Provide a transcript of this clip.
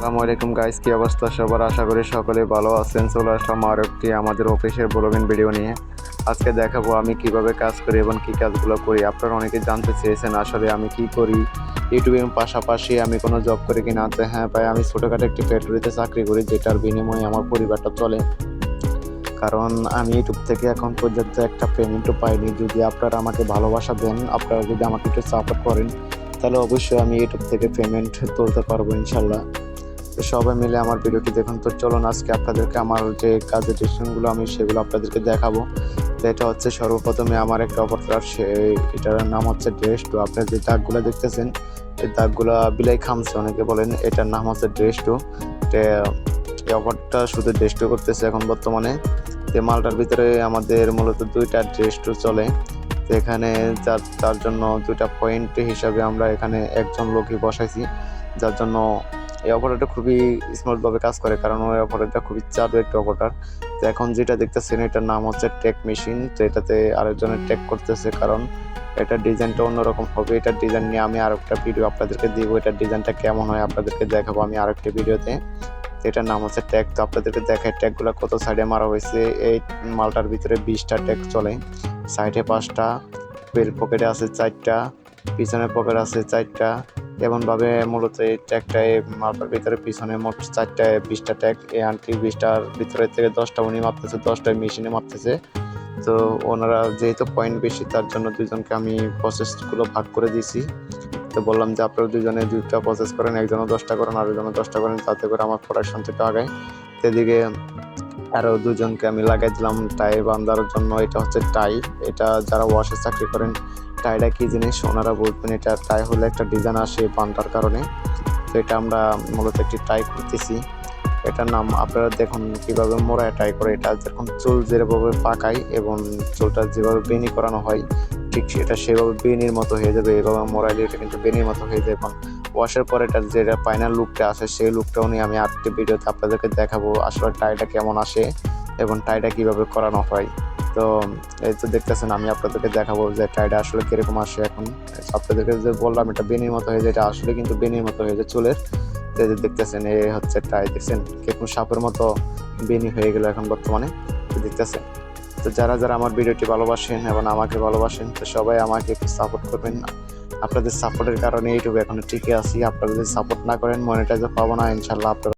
আসসালামু আলাইকুম গাইস কি অবস্থা? সবার আশা করি সকলে ভালো আছেন। চলে আসলাম আর একটি আমাদের অফিসের ব্লগিং ভিডিও নিয়ে। আজকে দেখাবো আমি কীভাবে কাজ করি এবং কি কাজগুলো করি। আপনারা অনেকে জানতে চেয়েছেন আসলে আমি কি করি। ইউটিউবের পাশাপাশি আমি কোনো জব করি কি না হ্যাঁ ভাই, আমি ছোটোখাটো একটি ফ্যাক্টরিতে চাকরি করি, যেটার বিনিময়ে আমার পরিবারটা চলে। কারণ আমি ইউটিউব থেকে এখন পর্যন্ত একটা পেমেন্টও পাইনি। যদি আপনারা আমাকে ভালোবাসা দেন, আপনারা যদি আমাকে একটু সাপোর্ট করেন, তাহলে অবশ্যই আমি ইউটিউব থেকে পেমেন্ট তুলতে পারব, ইনশাল্লাহ। সবাই মিলে আমার ভিডিওটি দেখুন। তো চলুন আজকে আপনাদেরকে আমার যে কাজের ডিসিশনগুলো আমি সেগুলো আপনাদেরকে দেখাবো। তো এটা হচ্ছে সর্বপ্রথমে আমার একটা অপারেটর সে এটার নাম হচ্ছে ড্রেস। টু আপনার যে দাগগুলো দেখতেছেন, এই দাগগুলো বিলাই খামছে অনেকে বলেন, এটার নাম হচ্ছে ড্রেস টু। এই অফারটা শুধু ড্রেস টু করতেছে এখন বর্তমানে। তো মালটার ভিতরে আমাদের মূলত দুইটা ড্রেস টু চলে। তো এখানে যার, তার জন্য দুইটা পয়েন্ট হিসাবে আমরা এখানে একজন লোকই বসাইছি, যার জন্য এই অপারেটর খুবই স্মার্টভাবে কাজ করে, কারণ ওই অপারেটরটা খুবই চালু একটা অপারেটর তো এখন যেটা দেখতেছেন, এটার নাম হচ্ছে টেক মেশিন তো এটাতে আরেকজনের টেক করতেছে, কারণ এটার ডিজাইনটা অন্যরকম হবে। এটার ডিজাইন নিয়ে আমি আর একটা ভিডিও আপনাদেরকে দিব, এটার ডিজাইনটা কেমন হয় আপনাদেরকে দেখাবো আমি আরেকটা ভিডিওতে তো এটার নাম হচ্ছে ট্যাগ তো আপনাদেরকে দেখায় ট্যাগগুলো কত সাইডে মারা হয়েছে? এই মালটার ভিতরে বিশটা ট্যাগ চলে। সাইডে পাঁচটা বেল পকেটে আছে চারটা পিছনে পকেট আছে চারটা এমনভাবে মূলত এই ট্যাগটায় মালটার ভিতরে পিছনে মোট চারটা, বিশটা ট্যাগ এই আন্টি বিশটার ভিতরে থেকে দশটা উনি মাপতেছে দশটা মেশিনে মাপতেছে। তো ওনারা যেহেতু পয়েন্ট বেশি, তার জন্য দুজনকে আমি প্রসেসগুলো ভাগ করে দিয়েছি। তো বললাম যে আপনারা দুজনে দুইটা প্রসেস করেন, একজনও দশটা করেন আর একজনও দশটা করেন, তাতে করে আমার প্রোডাকশন থেকে আগায়। সেদিকে আরও দুজনকে আমি লাগাই দিলাম, টাই বান্ধার জন্য এটা হচ্ছে টাই। এটা যারা ওয়াশে চাকরি করেন টাইটা কি জিনিস? ওনারা বলবেন এটা টাই হলে একটা ডিজাইন আসে বান্ধার কারণে। তো এটা আমরা মূলত একটি টাই করতেছি। এটার নাম আপনারা দেখুন কীভাবে মোড়ায় টাই করে। এটা যেরকম চুল যেভাবে পাকায় এবং চুলটা যেভাবে বেনি করানো হয়, ঠিক সেটা সেভাবে বেনির মতো হয়ে যাবে। এভাবে মোড়াইলে এটা কিন্তু বেনির মতো হয়ে যাবে। এবং ওয়াশের পরে এটা যেটা ফাইনাল লুকটা আসে সেই লুকটাও নিয়ে আমি আরেকটি ভিডিওতে আপনাদেরকে দেখাবো। আসলে টাইটা কেমন আসে এবং টাইটা কীভাবে করানো হয়। তো এই তো দেখতেছেন, আমি আপনাদেরকে দেখাবো যে টাইটা আসলে কীরকম আসে এখন। আপনাদেরকে যে বললাম, এটা বেনির মতো হয়ে যায়, এটা আসলে কিন্তু বেনির মতো হয়ে যায় চুলের। যে দেখতেছেন এ হচ্ছে টাই, দেখছেন? কীরকম সাপের মতো বেনি হয়ে গেল এখন বর্তমানে। দেখতেছেন? তো যারা যারা আমার ভিডিওটি ভালোবাসেন এবং আমাকে ভালোবাসেন, তো সবাই আমাকে একটু সাপোর্ট করবেন। আপনাদের সাপোর্টের কারণে ইউটিউবে এখন টিকে আছি। আপনারা যদি সাপোর্ট না করেন মনিটাইজও পাবো না ইনশাল্লাহ আপনারা